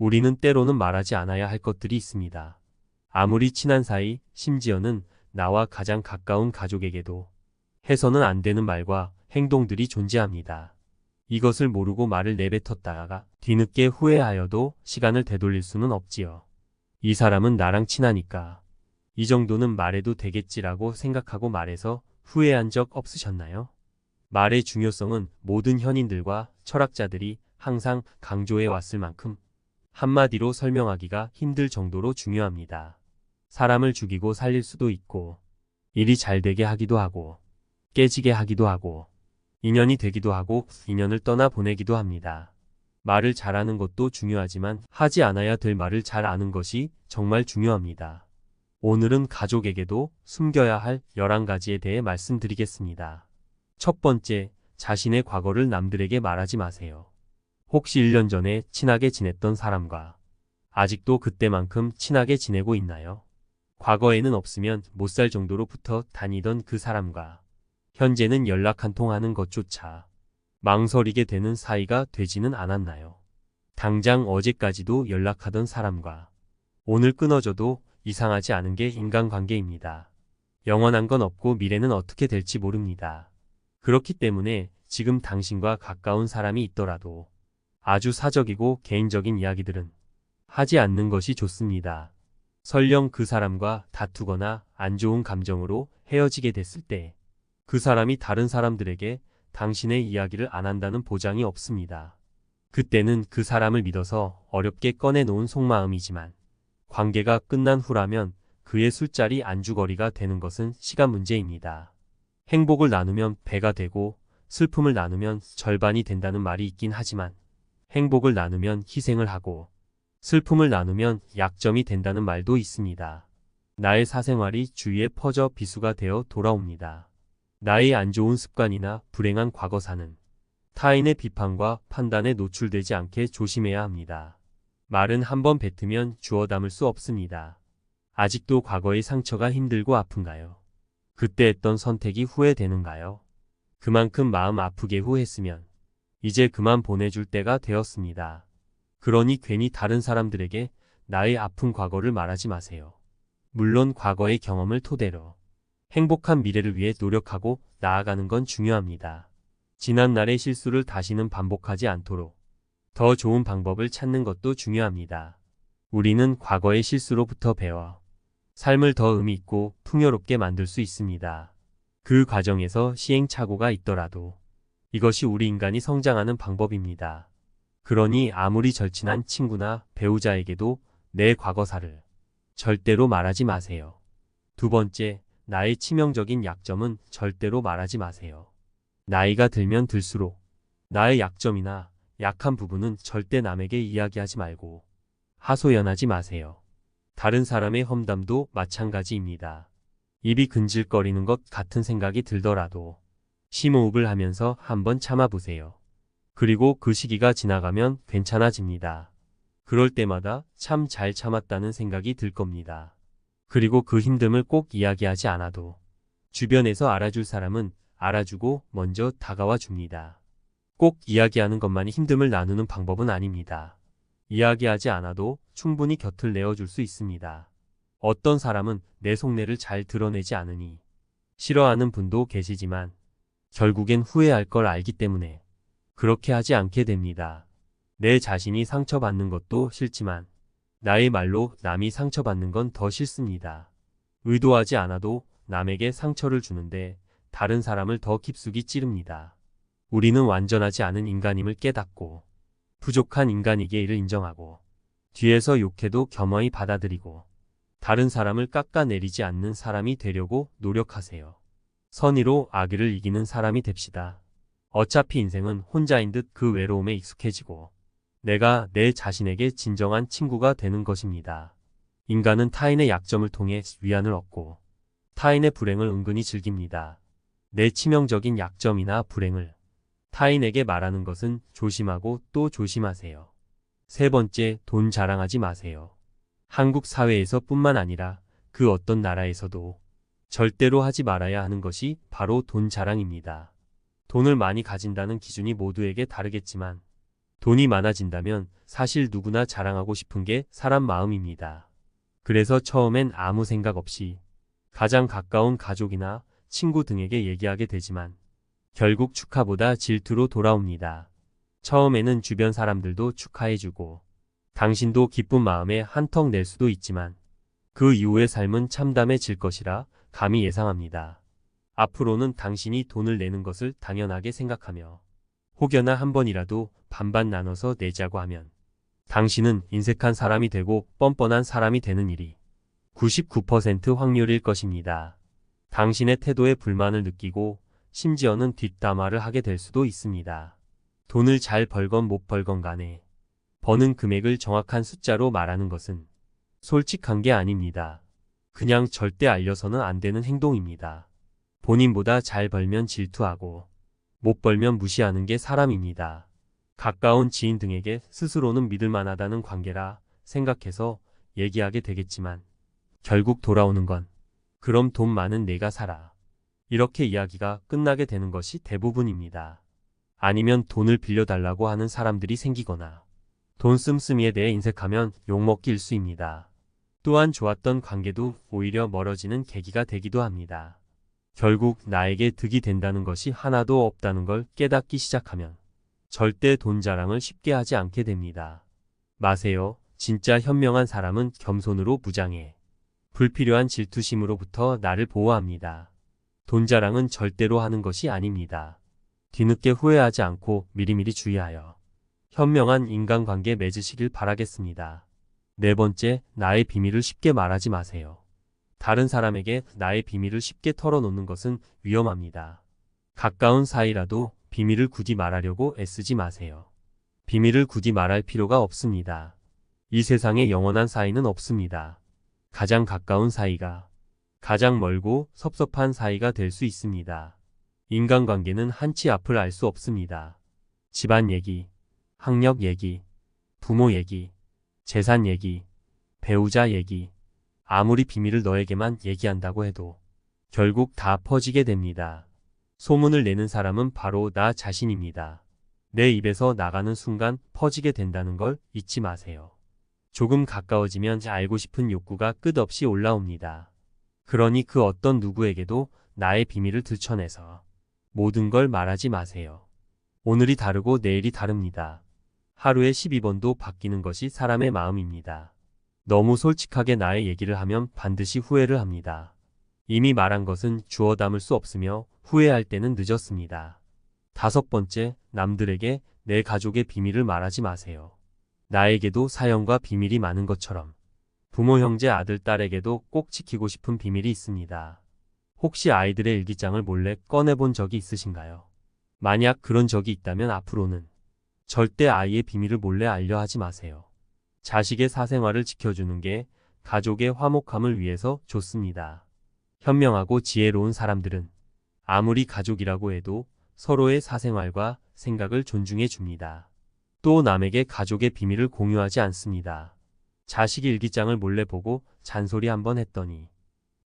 우리는 때로는 말하지 않아야 할 것들이 있습니다. 아무리 친한 사이, 심지어는 나와 가장 가까운 가족에게도 해서는 안 되는 말과 행동들이 존재합니다. 이것을 모르고 말을 내뱉었다가 뒤늦게 후회하여도 시간을 되돌릴 수는 없지요. 이 사람은 나랑 친하니까 이 정도는 말해도 되겠지라고 생각하고 말해서 후회한 적 없으셨나요? 말의 중요성은 모든 현인들과 철학자들이 항상 강조해 왔을 만큼 한마디로 설명하기가 힘들 정도로 중요합니다. 사람을 죽이고 살릴 수도 있고 일이 잘 되게 하기도 하고 깨지게 하기도 하고 인연이 되기도 하고 인연을 떠나 보내기도 합니다. 말을 잘하는 것도 중요하지만 하지 않아야 될 말을 잘 아는 것이 정말 중요합니다. 오늘은 가족에게도 숨겨야 할 11가지에 대해 말씀드리겠습니다. 첫 번째, 자신의 과거를 남들에게 말하지 마세요. 혹시 1년 전에 친하게 지냈던 사람과 아직도 그때만큼 친하게 지내고 있나요? 과거에는 없으면 못 살 정도로 붙어 다니던 그 사람과 현재는 연락 한 통 하는 것조차 망설이게 되는 사이가 되지는 않았나요? 당장 어제까지도 연락하던 사람과 오늘 끊어져도 이상하지 않은 게 인간관계입니다. 영원한 건 없고 미래는 어떻게 될지 모릅니다. 그렇기 때문에 지금 당신과 가까운 사람이 있더라도 아주 사적이고 개인적인 이야기들은 하지 않는 것이 좋습니다. 설령 그 사람과 다투거나 안 좋은 감정으로 헤어지게 됐을 때 그 사람이 다른 사람들에게 당신의 이야기를 안 한다는 보장이 없습니다. 그때는 그 사람을 믿어서 어렵게 꺼내놓은 속마음이지만 관계가 끝난 후라면 그의 술자리 안주거리가 되는 것은 시간 문제입니다. 행복을 나누면 배가 되고 슬픔을 나누면 절반이 된다는 말이 있긴 하지만 행복을 나누면 희생을 하고 슬픔을 나누면 약점이 된다는 말도 있습니다. 나의 사생활이 주위에 퍼져 비수가 되어 돌아옵니다. 나의 안 좋은 습관이나 불행한 과거사는 타인의 비판과 판단에 노출되지 않게 조심해야 합니다. 말은 한번 뱉으면 주워 담을 수 없습니다. 아직도 과거의 상처가 힘들고 아픈가요? 그때 했던 선택이 후회되는가요? 그만큼 마음 아프게 후회했으면 이제 그만 보내줄 때가 되었습니다. 그러니 괜히 다른 사람들에게 나의 아픈 과거를 말하지 마세요. 물론 과거의 경험을 토대로 행복한 미래를 위해 노력하고 나아가는 건 중요합니다. 지난 날의 실수를 다시는 반복하지 않도록 더 좋은 방법을 찾는 것도 중요합니다. 우리는 과거의 실수로부터 배워 삶을 더 의미 있고 풍요롭게 만들 수 있습니다. 그 과정에서 시행착오가 있더라도 이것이 우리 인간이 성장하는 방법입니다. 그러니 아무리 절친한 친구나 배우자에게도 내 과거사를 절대로 말하지 마세요. 두 번째, 나의 치명적인 약점은 절대로 말하지 마세요. 나이가 들면 들수록 나의 약점이나 약한 부분은 절대 남에게 이야기하지 말고 하소연하지 마세요. 다른 사람의 험담도 마찬가지입니다. 입이 근질거리는 것 같은 생각이 들더라도 심호흡을 하면서 한번 참아보세요. 그리고 그 시기가 지나가면 괜찮아집니다. 그럴 때마다 참 잘 참았다는 생각이 들 겁니다. 그리고 그 힘듦을 꼭 이야기하지 않아도 주변에서 알아줄 사람은 알아주고 먼저 다가와 줍니다. 꼭 이야기하는 것만이 힘듦을 나누는 방법은 아닙니다. 이야기하지 않아도 충분히 곁을 내어줄 수 있습니다. 어떤 사람은 내 속내를 잘 드러내지 않으니 싫어하는 분도 계시지만 결국엔 후회할 걸 알기 때문에 그렇게 하지 않게 됩니다. 내 자신이 상처받는 것도 싫지만 나의 말로 남이 상처받는 건 더 싫습니다. 의도하지 않아도 남에게 상처를 주는데 다른 사람을 더 깊숙이 찌릅니다. 우리는 완전하지 않은 인간임을 깨닫고 부족한 인간이기를 인정하고 뒤에서 욕해도 겸허히 받아들이고 다른 사람을 깎아내리지 않는 사람이 되려고 노력하세요. 선의로 악의를 이기는 사람이 됩시다. 어차피 인생은 혼자인 듯 그 외로움에 익숙해지고 내가 내 자신에게 진정한 친구가 되는 것입니다. 인간은 타인의 약점을 통해 위안을 얻고 타인의 불행을 은근히 즐깁니다. 내 치명적인 약점이나 불행을 타인에게 말하는 것은 조심하고 또 조심하세요. 세 번째, 돈 자랑하지 마세요. 한국 사회에서 뿐만 아니라 그 어떤 나라에서도 절대로 하지 말아야 하는 것이 바로 돈 자랑입니다. 돈을 많이 가진다는 기준이 모두에게 다르겠지만 돈이 많아진다면 사실 누구나 자랑하고 싶은 게 사람 마음입니다. 그래서 처음엔 아무 생각 없이 가장 가까운 가족이나 친구 등에게 얘기하게 되지만 결국 축하보다 질투로 돌아옵니다. 처음에는 주변 사람들도 축하해주고 당신도 기쁜 마음에 한턱 낼 수도 있지만 그 이후의 삶은 참담해질 것이라 감히 예상합니다. 앞으로는 당신이 돈을 내는 것을 당연하게 생각하며 혹여나 한 번이라도 반반 나눠서 내자고 하면 당신은 인색한 사람이 되고 뻔뻔한 사람이 되는 일이 99% 확률일 것입니다. 당신의 태도에 불만을 느끼고 심지어는 뒷담화를 하게 될 수도 있습니다. 돈을 잘 벌건 못 벌건 간에 버는 금액을 정확한 숫자로 말하는 것은 솔직한 게 아닙니다. 그냥 절대 알려서는 안 되는 행동입니다. 본인보다 잘 벌면 질투하고 못 벌면 무시하는 게 사람입니다. 가까운 지인 등에게 스스로는 믿을 만하다는 관계라 생각해서 얘기하게 되겠지만 결국 돌아오는 건 그럼 돈 많은 내가 살아. 이렇게 이야기가 끝나게 되는 것이 대부분입니다. 아니면 돈을 빌려달라고 하는 사람들이 생기거나 돈 씀씀이에 대해 인색하면 욕먹기 일수입니다. 또한 좋았던 관계도 오히려 멀어지는 계기가 되기도 합니다. 결국 나에게 득이 된다는 것이 하나도 없다는 걸 깨닫기 시작하면 절대 돈 자랑을 쉽게 하지 않게 됩니다. 마세요. 진짜 현명한 사람은 겸손으로 무장해. 불필요한 질투심으로부터 나를 보호합니다. 돈 자랑은 절대로 하는 것이 아닙니다. 뒤늦게 후회하지 않고 미리미리 주의하여 현명한 인간관계 맺으시길 바라겠습니다. 네 번째, 나의 비밀을 쉽게 말하지 마세요. 다른 사람에게 나의 비밀을 쉽게 털어놓는 것은 위험합니다. 가까운 사이라도 비밀을 굳이 말하려고 애쓰지 마세요. 비밀을 굳이 말할 필요가 없습니다. 이 세상에 영원한 사이는 없습니다. 가장 가까운 사이가 가장 멀고 섭섭한 사이가 될 수 있습니다. 인간관계는 한치 앞을 알 수 없습니다. 집안 얘기, 학력 얘기, 부모 얘기, 재산 얘기, 배우자 얘기, 아무리 비밀을 너에게만 얘기한다고 해도 결국 다 퍼지게 됩니다. 소문을 내는 사람은 바로 나 자신입니다. 내 입에서 나가는 순간 퍼지게 된다는 걸 잊지 마세요. 조금 가까워지면 알고 싶은 욕구가 끝없이 올라옵니다. 그러니 그 어떤 누구에게도 나의 비밀을 들춰내서 모든 걸 말하지 마세요. 오늘이 다르고 내일이 다릅니다. 하루에 12번도 바뀌는 것이 사람의 마음입니다. 너무 솔직하게 나의 얘기를 하면 반드시 후회를 합니다. 이미 말한 것은 주워 담을 수 없으며 후회할 때는 늦었습니다. 다섯 번째, 남들에게 내 가족의 비밀을 말하지 마세요. 나에게도 사연과 비밀이 많은 것처럼 부모, 형제, 아들, 딸에게도 꼭 지키고 싶은 비밀이 있습니다. 혹시 아이들의 일기장을 몰래 꺼내본 적이 있으신가요? 만약 그런 적이 있다면 앞으로는 절대 아이의 비밀을 몰래 알려 하지 마세요. 자식의 사생활을 지켜주는 게 가족의 화목함을 위해서 좋습니다. 현명하고 지혜로운 사람들은 아무리 가족이라고 해도 서로의 사생활과 생각을 존중해 줍니다. 또 남에게 가족의 비밀을 공유하지 않습니다. 자식 일기장을 몰래 보고 잔소리 한번 했더니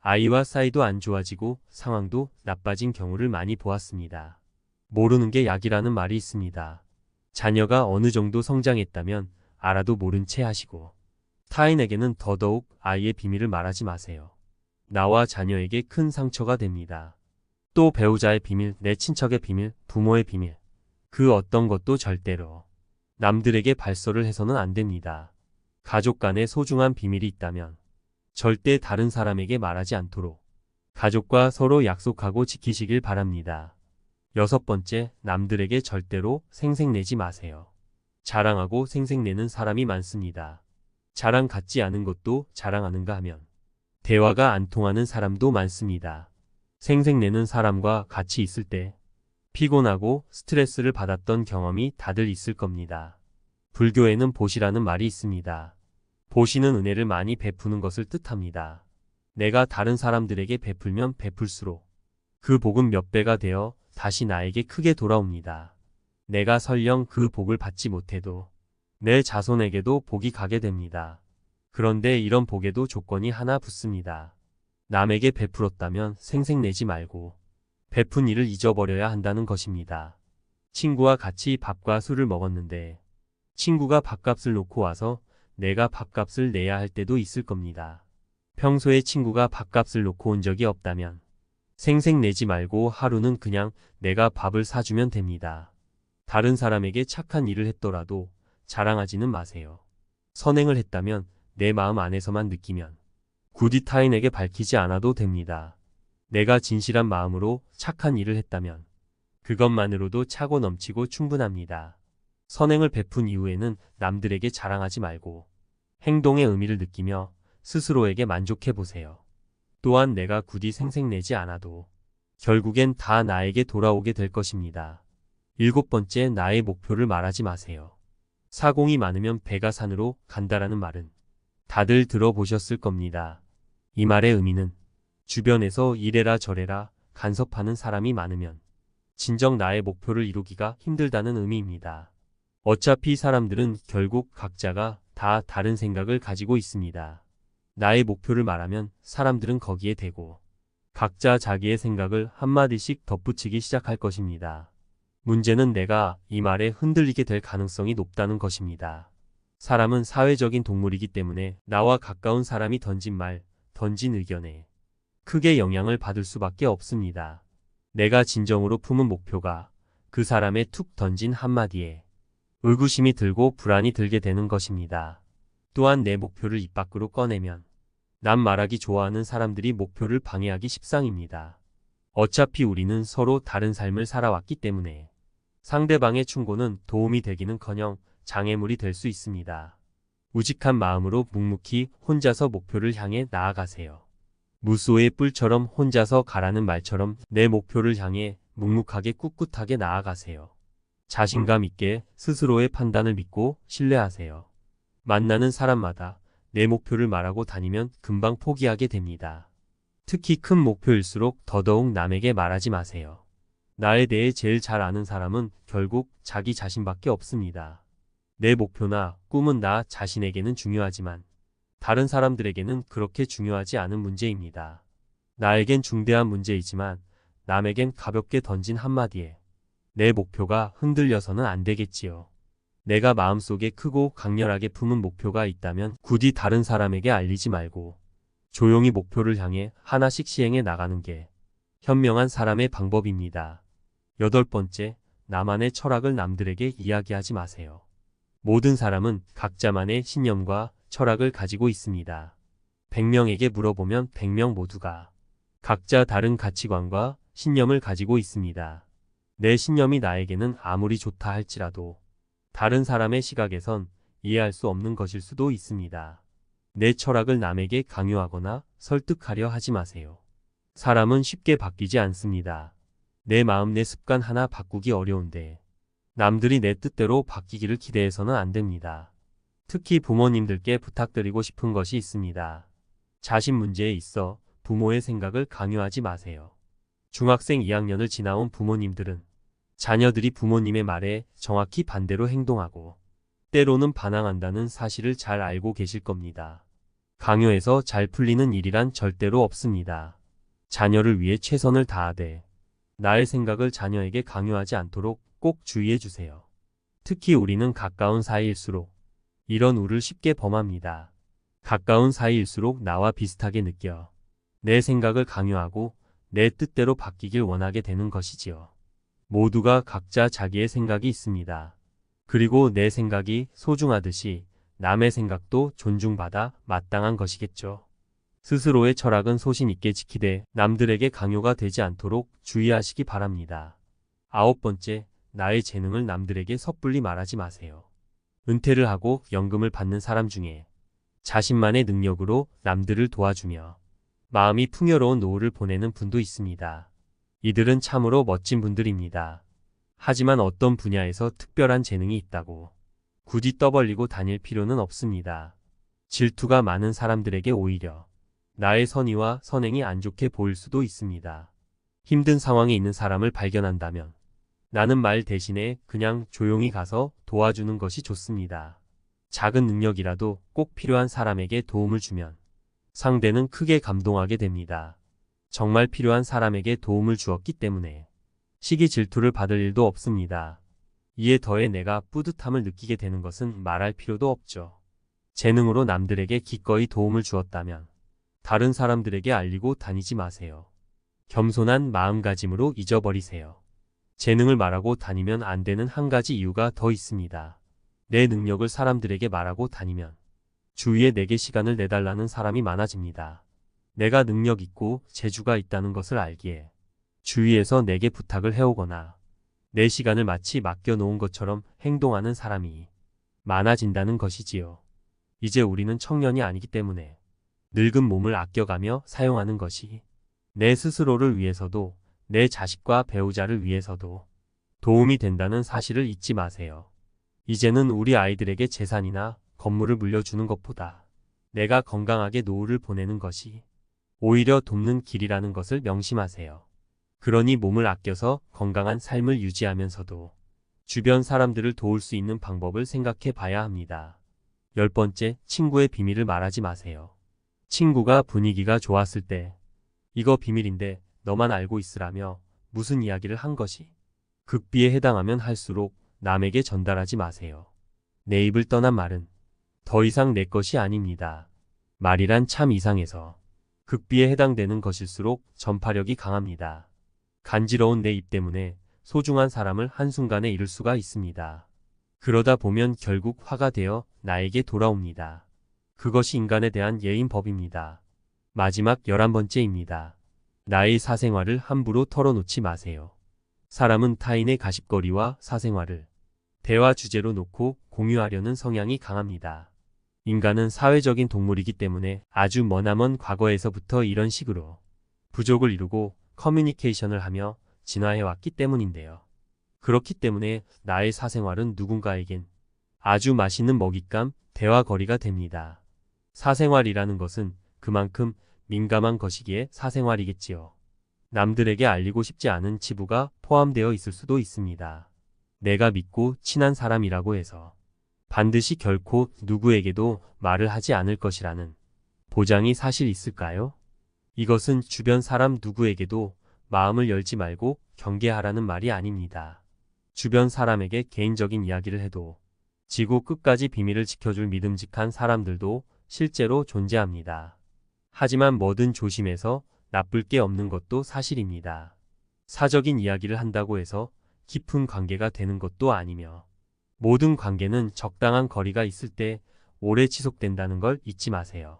아이와 사이도 안 좋아지고 상황도 나빠진 경우를 많이 보았습니다. 모르는 게 약이라는 말이 있습니다. 자녀가 어느 정도 성장했다면 알아도 모른 채 하시고 타인에게는 더더욱 아이의 비밀을 말하지 마세요. 나와 자녀에게 큰 상처가 됩니다. 또 배우자의 비밀, 내 친척의 비밀, 부모의 비밀. 그 어떤 것도 절대로 남들에게 발설을 해서는 안 됩니다. 가족 간에 소중한 비밀이 있다면 절대 다른 사람에게 말하지 않도록 가족과 서로 약속하고 지키시길 바랍니다. 여섯 번째, 남들에게 절대로 생색내지 마세요. 자랑하고 생색내는 사람이 많습니다. 자랑 같지 않은 것도 자랑하는가 하면 대화가 안 통하는 사람도 많습니다. 생색내는 사람과 같이 있을 때 피곤하고 스트레스를 받았던 경험이 다들 있을 겁니다. 불교에는 보시라는 말이 있습니다. 보시는 은혜를 많이 베푸는 것을 뜻합니다. 내가 다른 사람들에게 베풀면 베풀수록 그 복은 몇 배가 되어 다시 나에게 크게 돌아옵니다. 내가 설령 그 복을 받지 못해도 내 자손에게도 복이 가게 됩니다. 그런데 이런 복에도 조건이 하나 붙습니다. 남에게 베풀었다면 생색내지 말고 베푼 일을 잊어버려야 한다는 것입니다. 친구와 같이 밥과 술을 먹었는데 친구가 밥값을 놓고 와서 내가 밥값을 내야 할 때도 있을 겁니다. 평소에 친구가 밥값을 놓고 온 적이 없다면 생색 내지 말고 하루는 그냥 내가 밥을 사주면 됩니다. 다른 사람에게 착한 일을 했더라도 자랑하지는 마세요. 선행을 했다면 내 마음 안에서만 느끼면 굳이 타인에게 밝히지 않아도 됩니다. 내가 진실한 마음으로 착한 일을 했다면 그것만으로도 차고 넘치고 충분합니다. 선행을 베푼 이후에는 남들에게 자랑하지 말고 행동의 의미를 느끼며 스스로에게 만족해 보세요. 또한 내가 굳이 생색내지 않아도 결국엔 다 나에게 돌아오게 될 것입니다. 일곱 번째 나의 목표를 말하지 마세요. 사공이 많으면 배가 산으로 간다라는 말은 다들 들어보셨을 겁니다. 이 말의 의미는 주변에서 이래라 저래라 간섭하는 사람이 많으면 진정 나의 목표를 이루기가 힘들다는 의미입니다. 어차피 사람들은 결국 각자가 다 다른 생각을 가지고 있습니다. 나의 목표를 말하면 사람들은 거기에 대고 각자 자기의 생각을 한마디씩 덧붙이기 시작할 것입니다. 문제는 내가 이 말에 흔들리게 될 가능성이 높다는 것입니다. 사람은 사회적인 동물이기 때문에 나와 가까운 사람이 던진 말, 던진 의견에 크게 영향을 받을 수밖에 없습니다. 내가 진정으로 품은 목표가 그 사람의 툭 던진 한마디에 의구심이 들고 불안이 들게 되는 것입니다. 또한 내 목표를 입 밖으로 꺼내면 남 말하기 좋아하는 사람들이 목표를 방해하기 십상입니다. 어차피 우리는 서로 다른 삶을 살아왔기 때문에 상대방의 충고는 도움이 되기는커녕 장애물이 될 수 있습니다. 우직한 마음으로 묵묵히 혼자서 목표를 향해 나아가세요. 무소의 뿔처럼 혼자서 가라는 말처럼 내 목표를 향해 묵묵하게 꿋꿋하게 나아가세요. 자신감 있게 스스로의 판단을 믿고 신뢰하세요. 만나는 사람마다 내 목표를 말하고 다니면 금방 포기하게 됩니다. 특히 큰 목표일수록 더더욱 남에게 말하지 마세요. 나에 대해 제일 잘 아는 사람은 결국 자기 자신밖에 없습니다. 내 목표나 꿈은 나 자신에게는 중요하지만 다른 사람들에게는 그렇게 중요하지 않은 문제입니다. 나에겐 중대한 문제이지만 남에겐 가볍게 던진 한마디에 내 목표가 흔들려서는 안 되겠지요. 내가 마음속에 크고 강렬하게 품은 목표가 있다면 굳이 다른 사람에게 알리지 말고 조용히 목표를 향해 하나씩 시행해 나가는 게 현명한 사람의 방법입니다. 여덟 번째, 나만의 철학을 남들에게 이야기하지 마세요. 모든 사람은 각자만의 신념과 철학을 가지고 있습니다. 100명에게 물어보면 100명 모두가 각자 다른 가치관과 신념을 가지고 있습니다. 내 신념이 나에게는 아무리 좋다 할지라도 다른 사람의 시각에선 이해할 수 없는 것일 수도 있습니다. 내 철학을 남에게 강요하거나 설득하려 하지 마세요. 사람은 쉽게 바뀌지 않습니다. 내 마음 내 습관 하나 바꾸기 어려운데 남들이 내 뜻대로 바뀌기를 기대해서는 안 됩니다. 특히 부모님들께 부탁드리고 싶은 것이 있습니다. 자신 문제에 있어 부모의 생각을 강요하지 마세요. 중학생 2학년을 지나온 부모님들은 자녀들이 부모님의 말에 정확히 반대로 행동하고 때로는 반항한다는 사실을 잘 알고 계실 겁니다. 강요해서 잘 풀리는 일이란 절대로 없습니다. 자녀를 위해 최선을 다하되 나의 생각을 자녀에게 강요하지 않도록 꼭 주의해 주세요. 특히 우리는 가까운 사이일수록 이런 우를 쉽게 범합니다. 가까운 사이일수록 나와 비슷하게 느껴 내 생각을 강요하고 내 뜻대로 바뀌길 원하게 되는 것이지요. 모두가 각자 자기의 생각이 있습니다. 그리고 내 생각이 소중하듯이 남의 생각도 존중받아 마땅한 것이겠죠. 스스로의 철학은 소신 있게 지키되 남들에게 강요가 되지 않도록 주의하시기 바랍니다. 아홉 번째, 나의 재능을 남들에게 섣불리 말하지 마세요. 은퇴를 하고 연금을 받는 사람 중에 자신만의 능력으로 남들을 도와주며 마음이 풍요로운 노후를 보내는 분도 있습니다. 이들은 참으로 멋진 분들입니다. 하지만 어떤 분야에서 특별한 재능이 있다고 굳이 떠벌리고 다닐 필요는 없습니다. 질투가 많은 사람들에게 오히려 나의 선의와 선행이 안 좋게 보일 수도 있습니다. 힘든 상황에 있는 사람을 발견한다면 나는 말 대신에 그냥 조용히 가서 도와주는 것이 좋습니다. 작은 능력이라도 꼭 필요한 사람에게 도움을 주면 상대는 크게 감동하게 됩니다. 정말 필요한 사람에게 도움을 주었기 때문에 시기 질투를 받을 일도 없습니다. 이에 더해 내가 뿌듯함을 느끼게 되는 것은 말할 필요도 없죠. 재능으로 남들에게 기꺼이 도움을 주었다면 다른 사람들에게 알리고 다니지 마세요. 겸손한 마음가짐으로 잊어버리세요. 재능을 말하고 다니면 안 되는 한 가지 이유가 더 있습니다. 내 능력을 사람들에게 말하고 다니면 주위에 내게 시간을 내달라는 사람이 많아집니다. 내가 능력 있고 재주가 있다는 것을 알기에 주위에서 내게 부탁을 해오거나 내 시간을 마치 맡겨놓은 것처럼 행동하는 사람이 많아진다는 것이지요. 이제 우리는 청년이 아니기 때문에 늙은 몸을 아껴가며 사용하는 것이 내 스스로를 위해서도 내 자식과 배우자를 위해서도 도움이 된다는 사실을 잊지 마세요. 이제는 우리 아이들에게 재산이나 건물을 물려주는 것보다 내가 건강하게 노후를 보내는 것이 오히려 돕는 길이라는 것을 명심하세요. 그러니 몸을 아껴서 건강한 삶을 유지하면서도 주변 사람들을 도울 수 있는 방법을 생각해 봐야 합니다. 열 번째, 친구의 비밀을 말하지 마세요. 친구가 분위기가 좋았을 때 이거 비밀인데 너만 알고 있으라며 무슨 이야기를 한 것이 극비에 해당하면 할수록 남에게 전달하지 마세요. 내 입을 떠난 말은 더 이상 내 것이 아닙니다. 말이란 참 이상해서 극비에 해당되는 것일수록 전파력이 강합니다. 간지러운 내 입 때문에 소중한 사람을 한순간에 잃을 수가 있습니다. 그러다 보면 결국 화가 되어 나에게 돌아옵니다. 그것이 인간에 대한 예인 법입니다. 마지막 열한 번째입니다. 나의 사생활을 함부로 털어놓지 마세요. 사람은 타인의 가십거리와 사생활을 대화 주제로 놓고 공유하려는 성향이 강합니다. 인간은 사회적인 동물이기 때문에 아주 머나먼 과거에서부터 이런 식으로 부족을 이루고 커뮤니케이션을 하며 진화해왔기 때문인데요. 그렇기 때문에 나의 사생활은 누군가에겐 아주 맛있는 먹잇감, 대화거리가 됩니다. 사생활이라는 것은 그만큼 민감한 것이기에 사생활이겠지요. 남들에게 알리고 싶지 않은 치부가 포함되어 있을 수도 있습니다. 내가 믿고 친한 사람이라고 해서 반드시 결코 누구에게도 말을 하지 않을 것이라는 보장이 사실 있을까요? 이것은 주변 사람 누구에게도 마음을 열지 말고 경계하라는 말이 아닙니다. 주변 사람에게 개인적인 이야기를 해도 지구 끝까지 비밀을 지켜줄 믿음직한 사람들도 실제로 존재합니다. 하지만 뭐든 조심해서 나쁠 게 없는 것도 사실입니다. 사적인 이야기를 한다고 해서 깊은 관계가 되는 것도 아니며 모든 관계는 적당한 거리가 있을 때 오래 지속된다는 걸 잊지 마세요.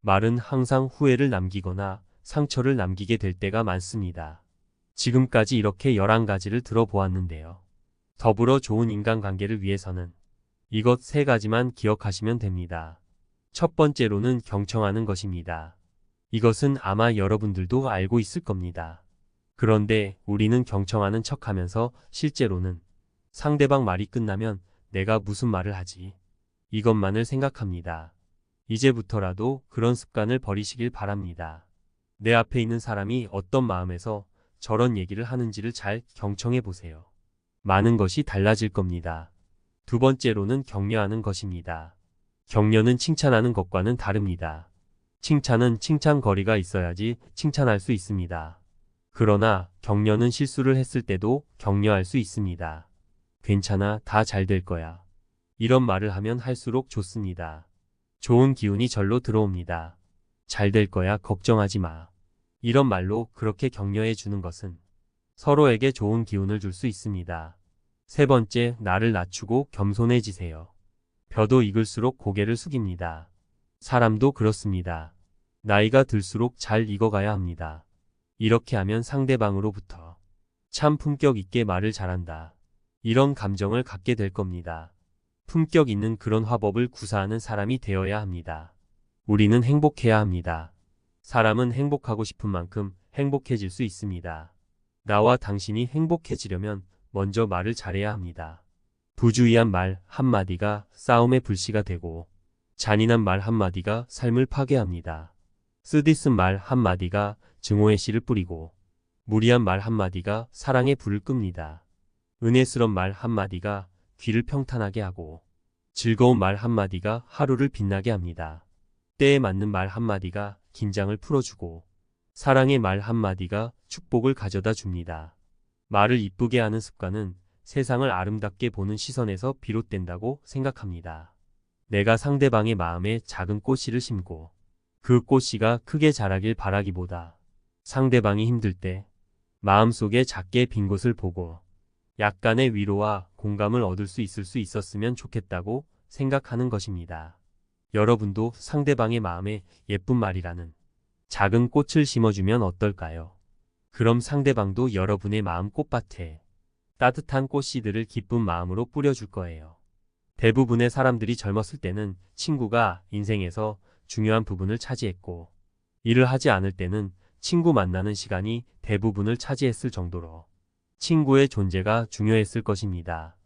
말은 항상 후회를 남기거나 상처를 남기게 될 때가 많습니다. 지금까지 이렇게 11가지를 들어보았는데요. 더불어 좋은 인간관계를 위해서는 이것 세 가지만 기억하시면 됩니다. 첫 번째로는 경청하는 것입니다. 이것은 아마 여러분들도 알고 있을 겁니다. 그런데 우리는 경청하는 척 하면서 실제로는 상대방 말이 끝나면 내가 무슨 말을 하지? 이것만을 생각합니다. 이제부터라도 그런 습관을 버리시길 바랍니다. 내 앞에 있는 사람이 어떤 마음에서 저런 얘기를 하는지를 잘 경청해 보세요. 많은 것이 달라질 겁니다. 두 번째로는 격려하는 것입니다. 격려는 칭찬하는 것과는 다릅니다. 칭찬은 칭찬거리가 있어야지 칭찬할 수 있습니다. 그러나 격려는 실수를 했을 때도 격려할 수 있습니다. 괜찮아, 다 잘 될 거야. 이런 말을 하면 할수록 좋습니다. 좋은 기운이 절로 들어옵니다. 잘 될 거야, 걱정하지 마. 이런 말로 그렇게 격려해 주는 것은 서로에게 좋은 기운을 줄 수 있습니다. 세 번째, 나를 낮추고 겸손해지세요. 벼도 익을수록 고개를 숙입니다. 사람도 그렇습니다. 나이가 들수록 잘 익어가야 합니다. 이렇게 하면 상대방으로부터 참 품격 있게 말을 잘한다. 이런 감정을 갖게 될 겁니다. 품격 있는 그런 화법을 구사하는 사람이 되어야 합니다. 우리는 행복해야 합니다. 사람은 행복하고 싶은 만큼 행복해질 수 있습니다. 나와 당신이 행복해지려면 먼저 말을 잘해야 합니다. 부주의한 말 한마디가 싸움의 불씨가 되고 잔인한 말 한마디가 삶을 파괴합니다. 쓰디쓴 말 한마디가 증오의 씨를 뿌리고 무리한 말 한마디가 사랑의 불을 끕니다. 은혜스런 말 한마디가 귀를 평탄하게 하고 즐거운 말 한마디가 하루를 빛나게 합니다. 때에 맞는 말 한마디가 긴장을 풀어주고 사랑의 말 한마디가 축복을 가져다 줍니다. 말을 이쁘게 하는 습관은 세상을 아름답게 보는 시선에서 비롯된다고 생각합니다. 내가 상대방의 마음에 작은 꽃씨를 심고 그 꽃씨가 크게 자라길 바라기보다 상대방이 힘들 때 마음속에 작게 빈 곳을 보고 약간의 위로와 공감을 얻을 수 있을 수 있었으면 좋겠다고 생각하는 것입니다. 여러분도 상대방의 마음에 예쁜 말이라는 작은 꽃을 심어주면 어떨까요? 그럼 상대방도 여러분의 마음 꽃밭에 따뜻한 꽃씨들을 기쁜 마음으로 뿌려줄 거예요. 대부분의 사람들이 젊었을 때는 친구가 인생에서 중요한 부분을 차지했고, 일을 하지 않을 때는 친구 만나는 시간이 대부분을 차지했을 정도로 친구의 존재가 중요했을 것입니다.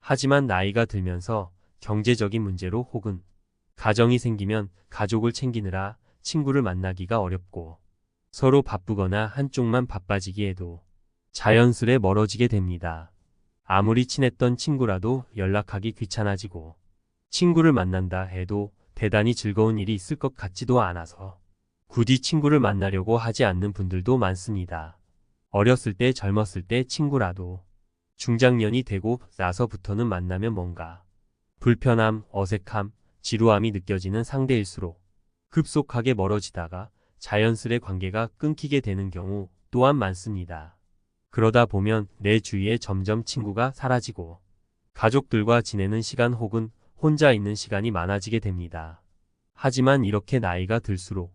하지만 나이가 들면서 경제적인 문제로 혹은 가정이 생기면 가족을 챙기느라 친구를 만나기가 어렵고 서로 바쁘거나 한쪽만 바빠지기에도 자연스레 멀어지게 됩니다. 아무리 친했던 친구라도 연락하기 귀찮아지고 친구를 만난다 해도 대단히 즐거운 일이 있을 것 같지도 않아서 굳이 친구를 만나려고 하지 않는 분들도 많습니다. 어렸을 때 젊었을 때 친구라도 중장년이 되고 나서부터는 만나면 뭔가 불편함, 어색함, 지루함이 느껴지는 상대일수록 급속하게 멀어지다가 자연스레 관계가 끊기게 되는 경우 또한 많습니다. 그러다 보면 내 주위에 점점 친구가 사라지고 가족들과 지내는 시간 혹은 혼자 있는 시간이 많아지게 됩니다. 하지만 이렇게 나이가 들수록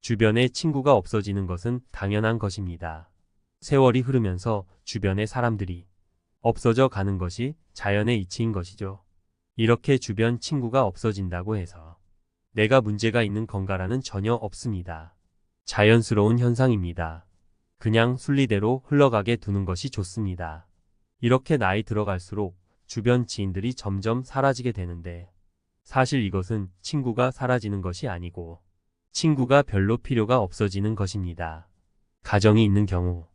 주변에 친구가 없어지는 것은 당연한 것입니다. 세월이 흐르면서 주변의 사람들이 없어져 가는 것이 자연의 이치인 것이죠. 이렇게 주변 친구가 없어진다고 해서 내가 문제가 있는 건가라는 전혀 없습니다. 자연스러운 현상입니다. 그냥 순리대로 흘러가게 두는 것이 좋습니다. 이렇게 나이 들어갈수록 주변 지인들이 점점 사라지게 되는데 사실 이것은 친구가 사라지는 것이 아니고 친구가 별로 필요가 없어지는 것입니다. 가정이 있는 경우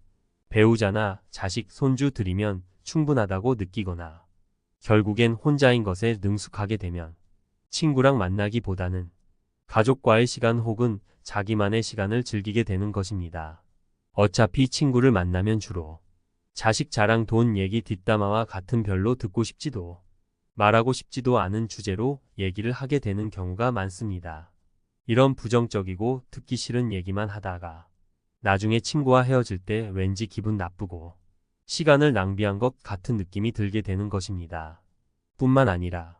배우자나 자식, 손주 들이면 충분하다고 느끼거나 결국엔 혼자인 것에 능숙하게 되면 친구랑 만나기보다는 가족과의 시간 혹은 자기만의 시간을 즐기게 되는 것입니다. 어차피 친구를 만나면 주로 자식 자랑 돈 얘기 뒷담화와 같은 별로 듣고 싶지도 말하고 싶지도 않은 주제로 얘기를 하게 되는 경우가 많습니다. 이런 부정적이고 듣기 싫은 얘기만 하다가 나중에 친구와 헤어질 때 왠지 기분 나쁘고 시간을 낭비한 것 같은 느낌이 들게 되는 것입니다. 뿐만 아니라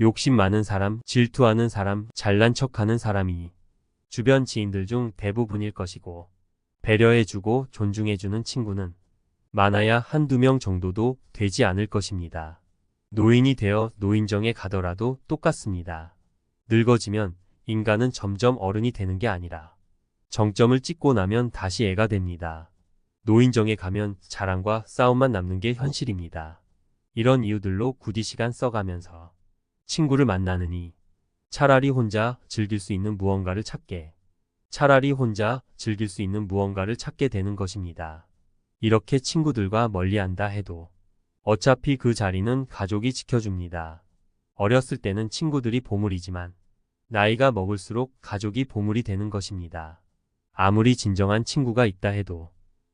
욕심 많은 사람, 질투하는 사람, 잘난 척하는 사람이 주변 지인들 중 대부분일 것이고 배려해주고 존중해주는 친구는 많아야 한두 명 정도도 되지 않을 것입니다. 노인이 되어 노인정에 가더라도 똑같습니다. 늙어지면 인간은 점점 어른이 되는 게 아니라 정점을 찍고 나면 다시 애가 됩니다. 노인정에 가면 자랑과 싸움만 남는 게 현실입니다. 이런 이유들로 굳이 시간 써가면서 친구를 만나느니 차라리 혼자 즐길 수 있는 무언가를 찾게 차라리 혼자 즐길 수 있는 무언가를 찾게 되는 것입니다. 이렇게 친구들과 멀리한다 해도 어차피 그 자리는 가족이 지켜줍니다. 어렸을 때는 친구들이 보물이지만 나이가 먹을수록 가족이 보물이 되는 것입니다. 아무리 진정한 친구가 있다 해도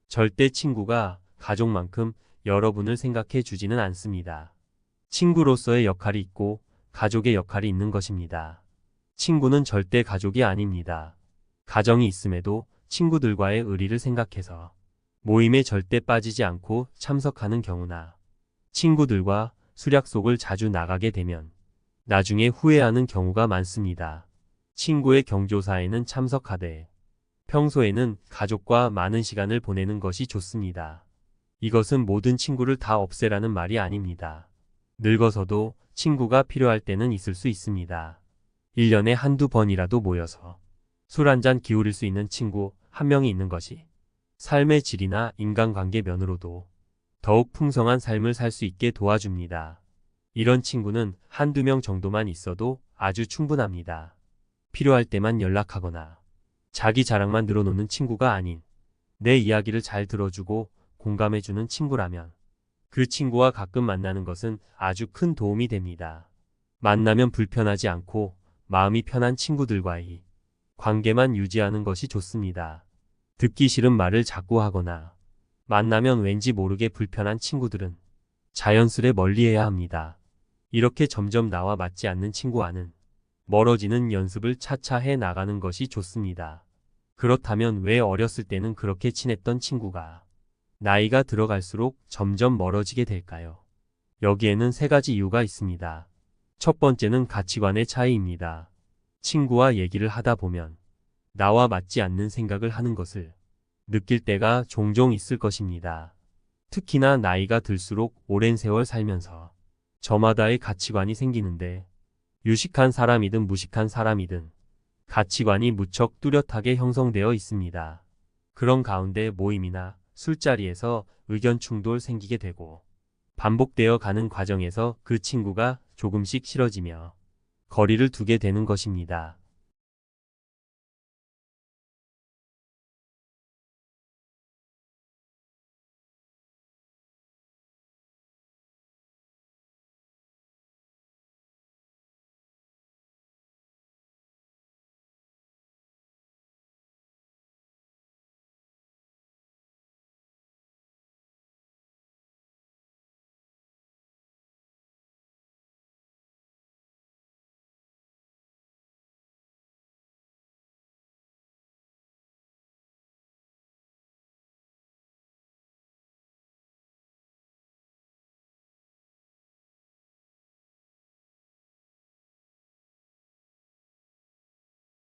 절대 친구가 가족만큼 여러분을 생각해 주지는 않습니다. 친구로서의 역할이 있고 가족의 역할이 있는 것입니다. 친구는 절대 가족이 아닙니다. 가정이 있음에도 친구들과의 의리를 생각해서 모임에 절대 빠지지 않고 참석하는 경우나 친구들과 수략속을 자주 나가게 되면 나중에 후회하는 경우가 많습니다. 친구의 경조사에는 참석하되 평소에는 가족과 많은 시간을 보내는 것이 좋습니다. 이것은 모든 친구를 다 없애라는 말이 아닙니다. 늙어서도 친구가 필요할 때는 있을 수 있습니다. 1년에 한두 번이라도 모여서 술 한 잔 기울일 수 있는 친구 한 명이 있는 것이 삶의 질이나 인간관계 면으로도 더욱 풍성한 삶을 살 수 있게 도와줍니다. 이런 친구는 한두 명 정도만 있어도 아주 충분합니다. 필요할 때만 연락하거나 자기 자랑만 늘어놓는 친구가 아닌 내 이야기를 잘 들어주고 공감해주는 친구라면 그 친구와 가끔 만나는 것은 아주 큰 도움이 됩니다. 만나면 불편하지 않고 마음이 편한 친구들과의 관계만 유지하는 것이 좋습니다. 듣기 싫은 말을 자꾸 하거나 만나면 왠지 모르게 불편한 친구들은 자연스레 멀리해야 합니다. 이렇게 점점 나와 맞지 않는 친구와는 멀어지는 연습을 차차 해 나가는 것이 좋습니다. 그렇다면 왜 어렸을 때는 그렇게 친했던 친구가 나이가 들어갈수록 점점 멀어지게 될까요? 여기에는 세 가지 이유가 있습니다. 첫 번째는 가치관의 차이입니다. 친구와 얘기를 하다 보면 나와 맞지 않는 생각을 하는 것을 느낄 때가 종종 있을 것입니다. 특히나 나이가 들수록 오랜 세월 살면서 저마다의 가치관이 생기는데 유식한 사람이든 무식한 사람이든 가치관이 무척 뚜렷하게 형성되어 있습니다. 그런 가운데 모임이나 술자리에서 의견 충돌 생기게 되고 반복되어 가는 과정에서 그 친구가 조금씩 싫어지며 거리를 두게 되는 것입니다.